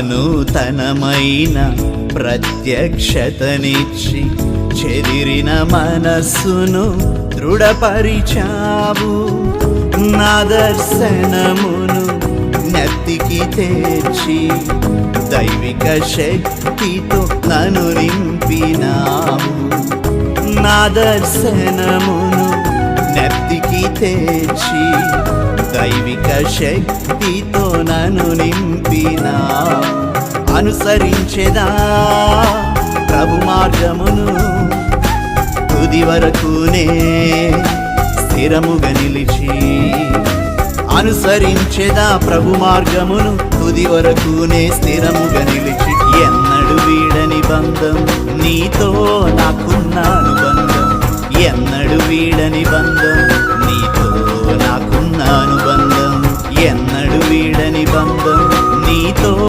నూతనమైన ప్రత్యక్షతనిచ్చి చెదిరిన మనస్సును దృఢపరిచావు. నా దర్శనమును నెత్తికి తెచ్చి దైవిక శక్తితో నను నింపినావు. నా దర్శనమును నెత్తికి తెచ్చి దైవిక శక్తితో నన్ను నింపినా అనుసరించేదా ప్రభు మార్గమును తుది వరకునే స్థిరముగా నిలిచి అనుసరించేదా ప్రభు మార్గమును తుది వరకునే స్థిరముగా నిలిచి ఎన్నడు వీడని బంధం నీతో నాకున్న అనుబంధం ఎన్నడు వీడని బంధం నీతో నాకున్న అనుబంధం ఎన్న వీడని బంధం నీతో